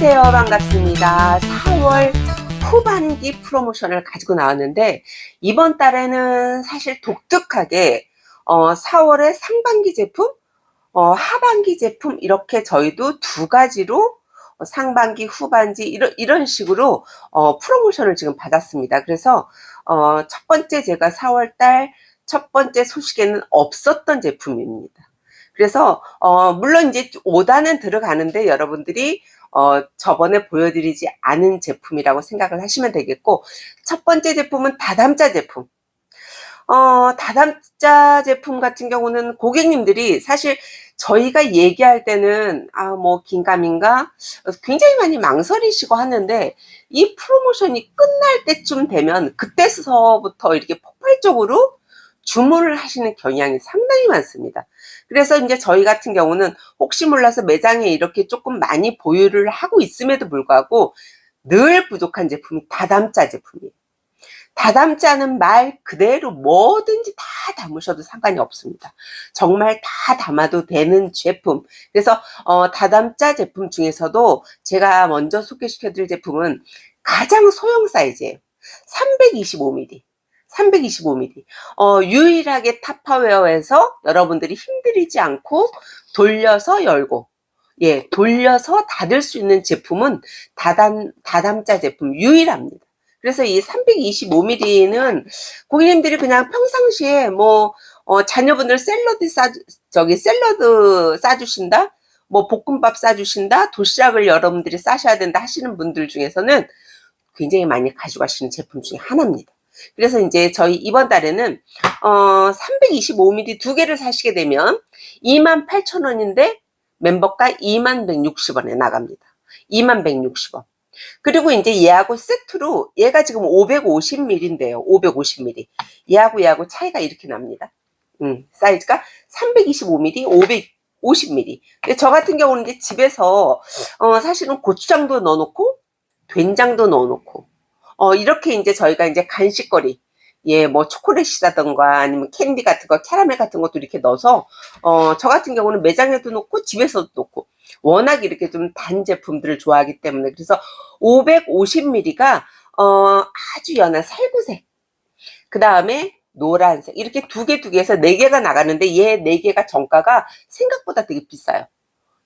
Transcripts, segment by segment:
안녕하세요. 반갑습니다. 4월 후반기 프로모션을 가지고 나왔는데, 이번 달에는 사실 독특하게, 어, 4월에 상반기 제품, 어, 하반기 제품, 이렇게 저희도 두 가지로 어, 상반기, 후반기, 이런, 이런 식으로, 어, 프로모션을 지금 받았습니다. 그래서, 어, 첫 번째 제가 4월 달 첫 번째 소식에는 없었던 제품입니다. 그래서, 어, 물론 이제 5단은 들어가는데 여러분들이 어, 저번에 보여드리지 않은 제품이라고 생각을 하시면 되겠고, 첫 번째 제품은 다담자 제품. 어, 다담자 제품 같은 경우는 고객님들이 사실 저희가 얘기할 때는, 아, 뭐, 긴가민가? 굉장히 많이 망설이시고 하는데, 이 프로모션이 끝날 때쯤 되면, 그때서부터 이렇게 폭발적으로 주문을 하시는 경향이 상당히 많습니다. 그래서 이제 저희 같은 경우는 혹시 몰라서 매장에 이렇게 조금 많이 보유를 하고 있음에도 불구하고 늘 부족한 제품이 다담자 제품이에요. 다담자는 말 그대로 뭐든지 다 담으셔도 상관이 없습니다. 정말 다 담아도 되는 제품. 그래서 어, 다담자 제품 중에서도 제가 먼저 소개시켜드릴 제품은 가장 소형 사이즈예요. 325mm. 325mm. 어, 유일하게 타파웨어에서 여러분들이 힘들이지 않고 돌려서 열고, 예, 돌려서 닫을 수 있는 제품은 다담, 다담자 제품 유일합니다. 그래서 이 325mm는 고객님들이 그냥 평상시에 뭐, 어, 자녀분들 샐러드 싸, 저기 샐러드 싸주신다? 뭐 볶음밥 싸주신다? 도시락을 여러분들이 싸셔야 된다 하시는 분들 중에서는 굉장히 많이 가져가시는 제품 중에 하나입니다. 그래서 이제 저희 이번 달에는 어 325mm 두 개를 사시게 되면 28,000원인데 멤버가 2160원에 나갑니다. 2160원. 그리고 이제 얘하고 세트로 얘가 지금 550ml인데요. 550ml. 얘하고 얘하고 차이가 이렇게 납니다. 음, 사이즈가 325ml, 550ml. 근데 저 같은 경우는 이제 집에서 어, 사실은 고추장도 넣어놓고 된장도 넣어놓고 어, 이렇게 이제 저희가 이제 간식거리, 예, 뭐 초콜릿이라던가 아니면 캔디 같은 거, 캐러멜 같은 것도 이렇게 넣어서, 어, 저 같은 경우는 매장에도 놓고 집에서도 놓고, 워낙 이렇게 좀 단 제품들을 좋아하기 때문에, 그래서 550ml가, 어, 아주 연한 살구색. 그 다음에 노란색. 이렇게 두 개, 두 개에서 네 개가 나가는데, 얘 네 개가 정가가 생각보다 되게 비싸요.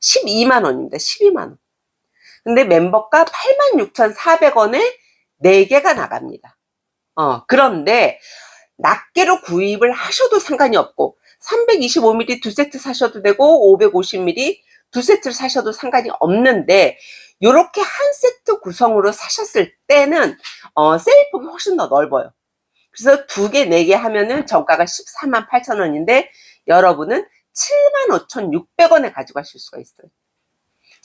12만원입니다. 12만원. 근데 멤버가 86,400원에 4개가 나갑니다. 어, 그런데 낱개로 구입을 하셔도 상관이 없고 325ml 두 세트 사셔도 되고 550ml 두 세트를 사셔도 상관이 없는데 이렇게 한 세트 구성으로 사셨을 때는 어, 세일폭이 훨씬 더 넓어요. 그래서 두 개, 네 개 하면은 정가가 14만 8천 원인데 여러분은 7만 5,600원에 가져가실 수가 있어요.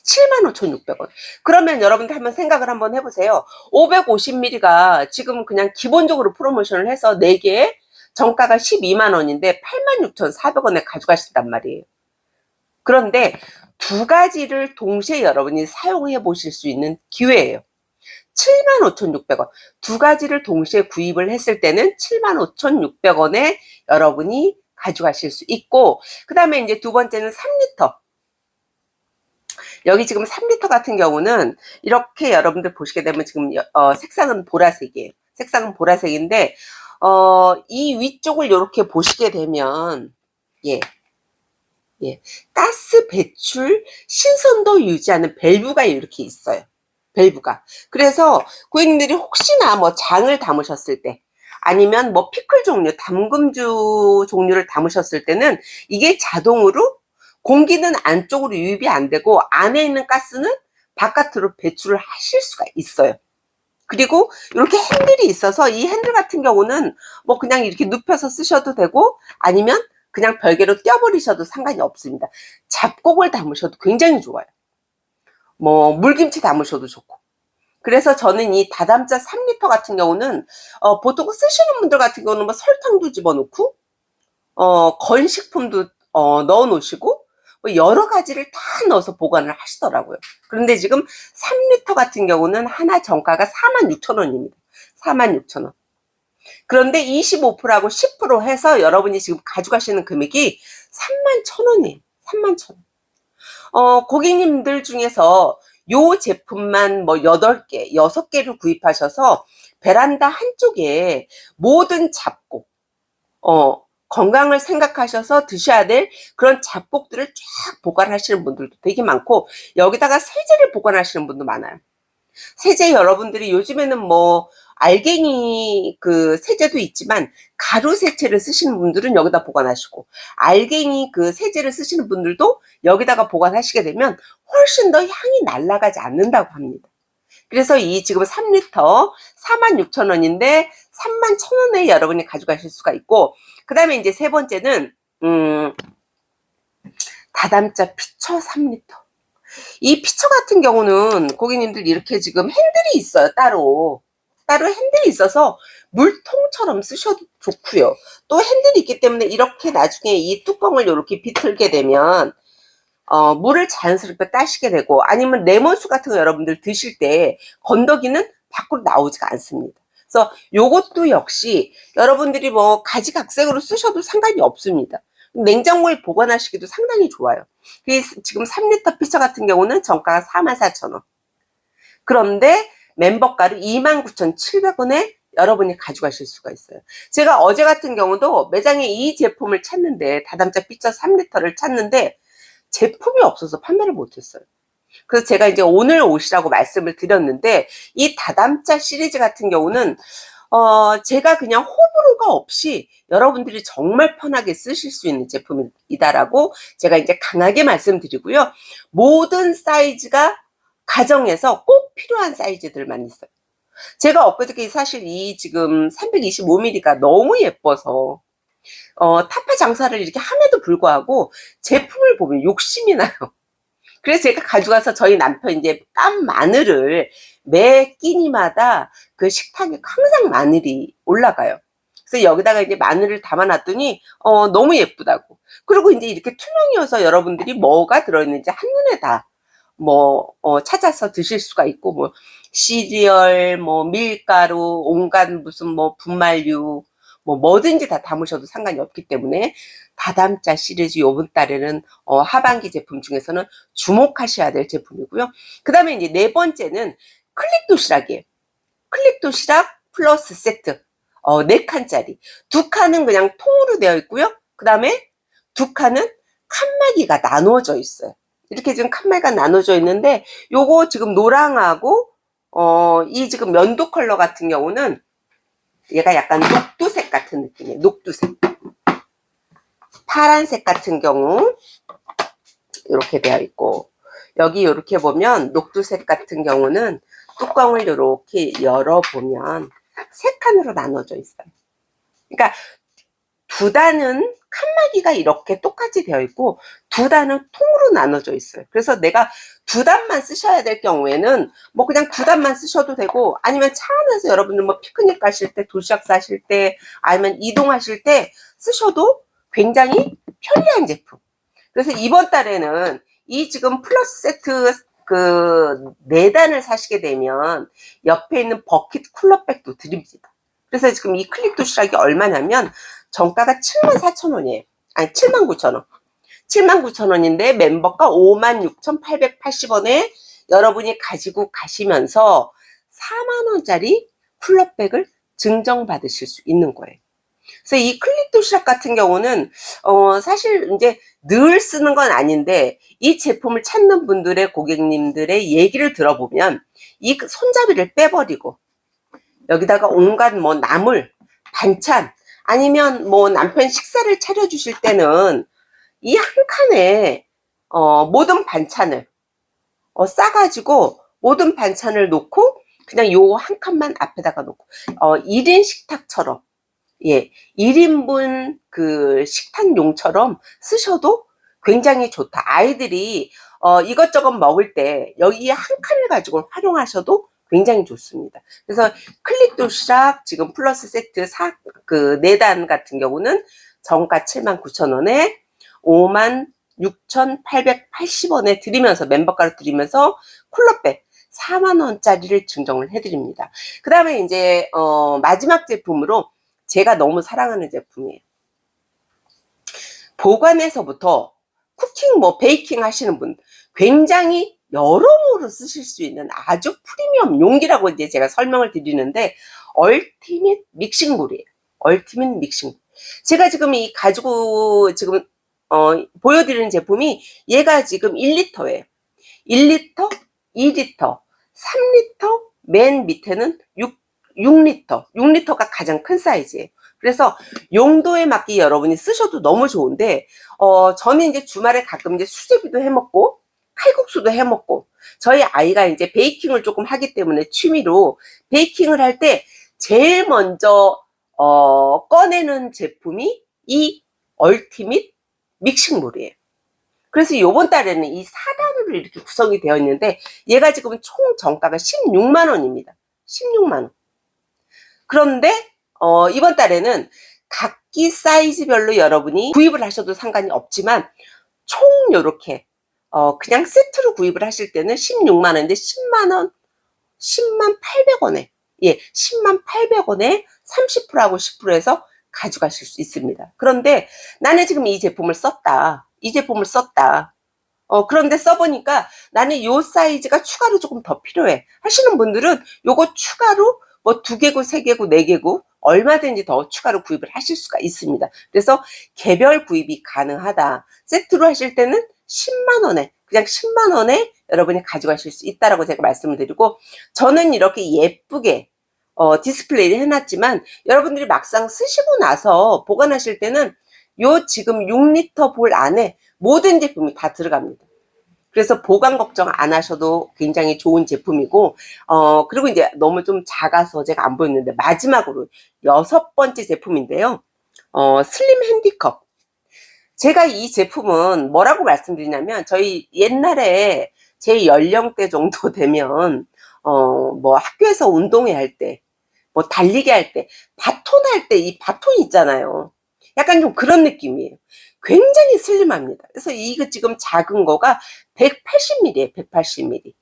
75,600원. 그러면 여러분들 한번 생각을 한번 해보세요. 550ml가 지금 그냥 기본적으로 프로모션을 해서 4개에 정가가 12만원인데 86,400원에 가져가신단 말이에요. 그런데 두 가지를 동시에 여러분이 사용해 보실 수 있는 기회예요. 75,600원. 두 가지를 동시에 구입을 했을 때는 75,600원에 여러분이 가져가실 수 있고, 그 다음에 이제 두 번째는 3리터. 여기 지금 3리터 같은 경우는 이렇게 여러분들 보시게 되면 지금 어, 색상은 보라색이에요. 색상은 보라색인데 어, 이 위쪽을 이렇게 보시게 되면 예. 예. 가스 배출 신선도 유지하는 밸브가 이렇게 있어요. 밸브가. 그래서 고객님들이 혹시나 뭐 장을 담으셨을 때 아니면 뭐 피클 종류, 담금주 종류를 담으셨을 때는 이게 자동으로 공기는 안쪽으로 유입이 안 되고 안에 있는 가스는 바깥으로 배출을 하실 수가 있어요. 그리고 이렇게 핸들이 있어서 이 핸들 같은 경우는 뭐 그냥 이렇게 눕혀서 쓰셔도 되고 아니면 그냥 별개로 떼어버리셔도 상관이 없습니다. 잡곡을 담으셔도 굉장히 좋아요. 뭐 물김치 담으셔도 좋고. 그래서 저는 이 다담자 3리터 같은 경우는 어, 보통 쓰시는 분들 같은 경우는 뭐 설탕도 집어넣고 어, 건식품도 어, 넣어 놓으시고 뭐 여러 가지를 다 넣어서 보관을 하시더라고요. 그런데 지금 3리터 같은 경우는 하나 정가가 46,000원입니다. 46,000원. 그런데 25%하고 10% 해서 여러분이 지금 가져가시는 금액이 31,000원이에요. 31,000원. 어, 고객님들 중에서 요 제품만 뭐 8개, 6개를 구입하셔서 베란다 한쪽에 모든 잡곡, 어, 건강을 생각하셔서 드셔야 될 그런 잡곡들을 쫙 보관하시는 분들도 되게 많고, 여기다가 세제를 보관하시는 분도 많아요. 세제 여러분들이 요즘에는 뭐, 알갱이 그 세제도 있지만, 가루 세제를 쓰시는 분들은 여기다 보관하시고, 알갱이 그 세제를 쓰시는 분들도 여기다가 보관하시게 되면 훨씬 더 향이 날아가지 않는다고 합니다. 그래서 이 지금 3리터 46,000원인데 31,000원에 여러분이 가져가실 수가 있고 그 다음에 이제 세 번째는 음, 다담자 피처 3리터. 이 피처 같은 경우는 고객님들 이렇게 지금 핸들이 있어요 따로. 따로 핸들이 있어서 물통처럼 쓰셔도 좋고요. 또 핸들이 있기 때문에 이렇게 나중에 이 뚜껑을 이렇게 비틀게 되면 어, 물을 자연스럽게 따시게 되고 아니면 레몬수 같은 거 여러분들 드실 때 건더기는 밖으로 나오지가 않습니다. 그래서 요것도 역시 여러분들이 뭐 가지각색으로 쓰셔도 상관이 없습니다. 냉장고에 보관하시기도 상당히 좋아요. 그래서 지금 3리터 피처 같은 경우는 정가가 44,000원. 그런데 멤버가를 29,700원에 여러분이 가져가실 수가 있어요. 제가 어제 같은 경우도 매장에 이 제품을 찾는데 다담자 피처 3리터를 찾는데 제품이 없어서 판매를 못했어요. 그래서 제가 이제 오늘 오시라고 말씀을 드렸는데 이 다담자 시리즈 같은 경우는 어 제가 그냥 호불호가 없이 여러분들이 정말 편하게 쓰실 수 있는 제품이다라고 제가 이제 강하게 말씀드리고요. 모든 사이즈가 가정에서 꼭 필요한 사이즈들만 있어요. 제가 엊그저께 사실 이 지금 325mm가 너무 예뻐서 어, 타파 장사를 이렇게 함에도 불구하고 제품을 보면 욕심이 나요. 그래서 제가 가져가서 저희 남편 이제 깐 마늘을 매 끼니마다 그 식탁에 항상 마늘이 올라가요. 그래서 여기다가 이제 마늘을 담아놨더니 어, 너무 예쁘다고. 그리고 이제 이렇게 투명이어서 여러분들이 뭐가 들어있는지 한눈에 다 뭐, 어, 찾아서 드실 수가 있고, 뭐, 시리얼, 뭐, 밀가루, 온갖 무슨 뭐, 분말류, 뭐 뭐든지 다 담으셔도 상관이 없기 때문에 다담자 시리즈 요번 달에는 어, 하반기 제품 중에서는 주목하셔야 될 제품이고요. 그 다음에 이제 네 번째는 클릭 도시락이에요. 클릭 도시락 플러스 세트. 어, 네 칸짜리. 두 칸은 그냥 통으로 되어 있고요. 그 다음에 두 칸은 칸막이가 나누어져 있어요. 이렇게 지금 칸막이가 나눠져 있는데 요거 지금 노랑하고 어, 이 지금 면도 컬러 같은 경우는 얘가 약간 녹두색 같은 느낌이에요. 녹두색. 파란색 같은 경우 이렇게 되어 있고 여기 이렇게 보면 녹두색 같은 경우는 뚜껑을 이렇게 열어보면 세 칸으로 나눠져 있어요. 그러니까 두 단은 칸막이가 이렇게 똑같이 되어 있고 두 단은 통으로 나눠져 있어요. 그래서 내가 두 단만 쓰셔야 될 경우에는 뭐 그냥 두 단만 쓰셔도 되고 아니면 차 안에서 여러분들 뭐 피크닉 가실 때 도시락 싸실 때 아니면 이동하실 때 쓰셔도 굉장히 편리한 제품. 그래서 이번 달에는 이 지금 플러스 세트 그 네 단을 사시게 되면 옆에 있는 버킷 쿨러백도 드립니다. 그래서 지금 이 클릭 도시락이 얼마냐면 정가가 74,000원이에요. 아니 79,000원. 79,000원인데 멤버가 56,880원에 여러분이 가지고 가시면서 4만원짜리 쿨러백을 증정받으실 수 있는 거예요. 그래서 이 클릭 도시락 같은 경우는 어 사실 이제 늘 쓰는 건 아닌데 이 제품을 찾는 분들의 고객님들의 얘기를 들어보면 이 손잡이를 빼버리고 여기다가 온갖 뭐 나물, 반찬 아니면 뭐 남편 식사를 차려주실 때는 이 한 칸에 어, 모든 반찬을 어, 싸가지고 모든 반찬을 놓고 그냥 요 한 칸만 앞에다가 놓고 어, 1인 식탁처럼 예, 1인분 그 식탁용처럼 쓰셔도 굉장히 좋다. 아이들이 어, 이것저것 먹을 때 여기 한 칸을 가지고 활용하셔도 굉장히 좋습니다. 그래서 클릭 도시락 지금 플러스 세트 사, 그 4단 같은 경우는 정가 79,000원에 56,880원에 드리면서 멤버가를 드리면서 쿨러백 4만원짜리를 증정을 해드립니다. 그 다음에 이제 어, 마지막 제품으로 제가 너무 사랑하는 제품이에요. 보관에서부터 쿠킹 뭐 베이킹 하시는 분 굉장히 여러모로 쓰실 수 있는 아주 프리미엄 용기라고 이제 제가 설명을 드리는데 얼티밋 믹싱물이에요. 얼티밋 믹싱. 제가 지금 이 가지고 지금 어, 보여드리는 제품이 얘가 지금 1리터예요. 1리터, 2리터, 3리터, 맨 밑에는 6, 6리터. 6리터가 가장 큰 사이즈예요. 그래서 용도에 맞게 여러분이 쓰셔도 너무 좋은데, 어, 저는 이제 주말에 가끔 이제 수제비도 해 먹고, 칼국수도 해 먹고, 저희 아이가 이제 베이킹을 조금 하기 때문에 취미로 베이킹을 할 때 제일 먼저, 어, 꺼내는 제품이 이 얼티밋 믹싱물이에요. 그래서 요번 달에는 이 4단으로 이렇게 구성이 되어 있는데 얘가 지금 총 정가가 16만 원입니다. 16만 원. 그런데 어, 이번 달에는 각기 사이즈별로 여러분이 구입을 하셔도 상관이 없지만 총 요렇게 어, 그냥 세트로 구입을 하실 때는 16만 원인데 10만 원, 10만 800원에 예, 10만 800원에 30%하고 10%에서 가져가실 수 있습니다. 그런데 나는 지금 이 제품을 썼다. 이 제품을 썼다. 어, 그런데 써보니까 나는 요 사이즈가 추가로 조금 더 필요해. 하시는 분들은 요거 추가로 뭐 두 개고, 세 개고, 네 개고, 얼마든지 더 추가로 구입을 하실 수가 있습니다. 그래서 개별 구입이 가능하다. 세트로 하실 때는 10만 원에, 그냥 10만 원에 여러분이 가져가실 수 있다라고 제가 말씀을 드리고, 저는 이렇게 예쁘게 어, 디스플레이를 해놨지만 여러분들이 막상 쓰시고 나서 보관하실 때는 요 지금 6리터 볼 안에 모든 제품이 다 들어갑니다. 그래서 보관 걱정 안 하셔도 굉장히 좋은 제품이고, 어, 그리고 이제 너무 좀 작아서 제가 안 보였는데, 마지막으로 여섯 번째 제품인데요. 어, 슬림 핸디컵. 제가 이 제품은 뭐라고 말씀드리냐면, 저희 옛날에 제 연령대 정도 되면, 어, 뭐 학교에서 운동회 할 때, 뭐 달리기 할 때, 바톤 할 때 이 바톤 있잖아요. 약간 좀 그런 느낌이에요. 굉장히 슬림합니다. 그래서 이거 지금 작은 거가 180ml예요. 180ml.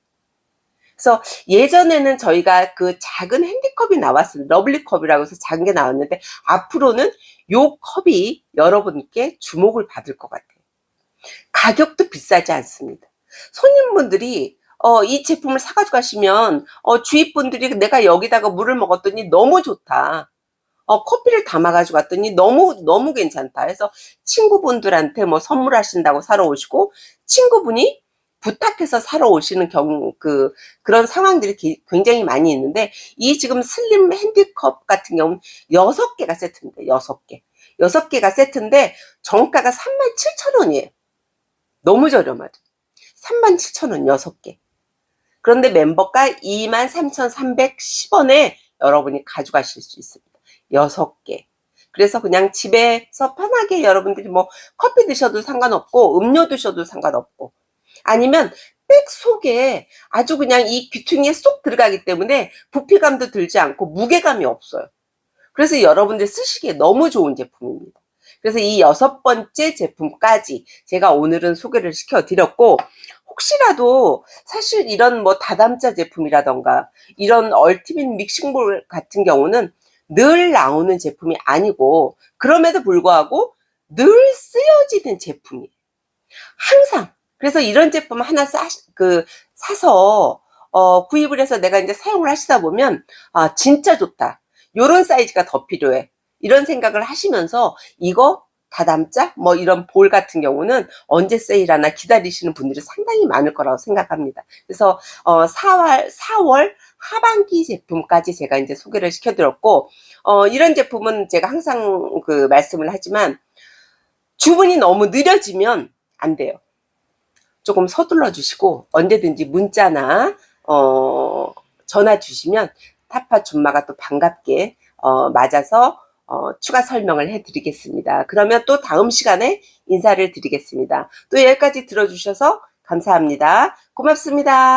그래서 예전에는 저희가 그 작은 핸디컵이 나왔어요. 러블리컵이라고 해서 작은 게 나왔는데 앞으로는 요 컵이 여러분께 주목을 받을 것 같아요. 가격도 비싸지 않습니다. 손님분들이 어, 이 제품을 사가지고 가시면 어, 주위 분들이 내가 여기다가 물을 먹었더니 너무 좋다. 어, 커피를 담아가지고 왔더니 너무, 너무 괜찮다. 해서 친구분들한테 뭐 선물하신다고 사러 오시고, 친구분이 부탁해서 사러 오시는 경우, 그, 그런 상황들이 기- 굉장히 많이 있는데, 이 지금 슬림 핸디컵 같은 경우는 여섯 개가 세트입니다. 여섯 개. 여섯 개가 세트인데, 정가가 37,000원이에요. 너무 저렴하죠. 37,000원 여섯 개. 그런데 멤버가 23,310원에 여러분이 가져가실 수 있습니다. 여섯 개. 그래서 그냥 집에서 편하게 여러분들이 뭐 커피 드셔도 상관없고 음료 드셔도 상관없고 아니면 백 속에 아주 그냥 이 귀퉁이에 쏙 들어가기 때문에 부피감도 들지 않고 무게감이 없어요. 그래서 여러분들 쓰시기에 너무 좋은 제품입니다. 그래서 이 여섯 번째 제품까지 제가 오늘은 소개를 시켜드렸고 혹시라도 사실 이런 뭐 다담자 제품이라던가 이런 얼티밋 믹싱볼 같은 경우는 늘 나오는 제품이 아니고 그럼에도 불구하고 늘 쓰여지는 제품이에요. 항상 그래서 이런 제품 하나 사, 그, 사서 어, 구입을 해서 내가 이제 사용을 하시다 보면 아 진짜 좋다. 요런 사이즈가 더 필요해. 이런 생각을 하시면서 이거 다담자 뭐 이런 볼 같은 경우는 언제 세일하나 기다리시는 분들이 상당히 많을 거라고 생각합니다. 그래서 어 4월 4월 하반기 제품까지 제가 이제 소개를 시켜드렸고 어 이런 제품은 제가 항상 그 말씀을 하지만 주문이 너무 느려지면 안 돼요. 조금 서둘러 주시고 언제든지 문자나 어 전화 주시면 타파 준마가 또 반갑게 어 맞아서 어, 추가 설명을 해드리겠습니다. 그러면 또 다음 시간에 인사를 드리겠습니다. 또 여기까지 들어주셔서 감사합니다. 고맙습니다.